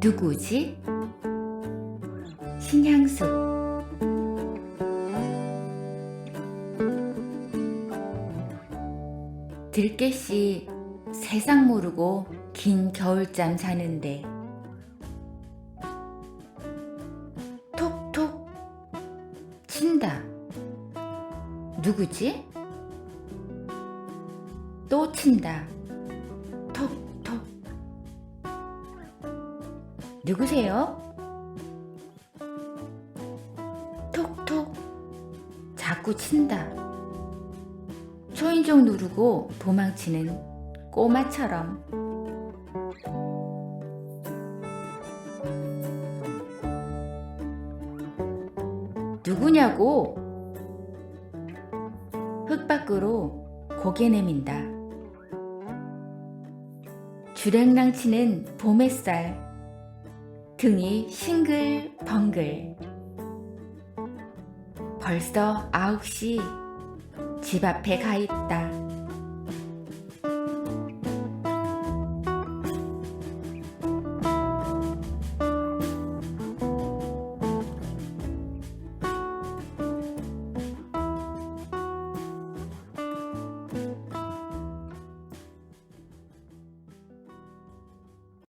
누구지? 신향숙. 들깨씨 세상 모르고 긴 겨울잠 자는데. 톡톡 친다. 누구지? 또 친다. 톡 누구세요? 톡톡. 자꾸 친다. 초인종 누르고 도망치는 꼬마처럼. 누구냐고? 흙 밖으로 고개 내민다. 주랭랑 치는 봄 햇살 등이 싱글벙글 벌써 아홉 시집 앞에 가 있다.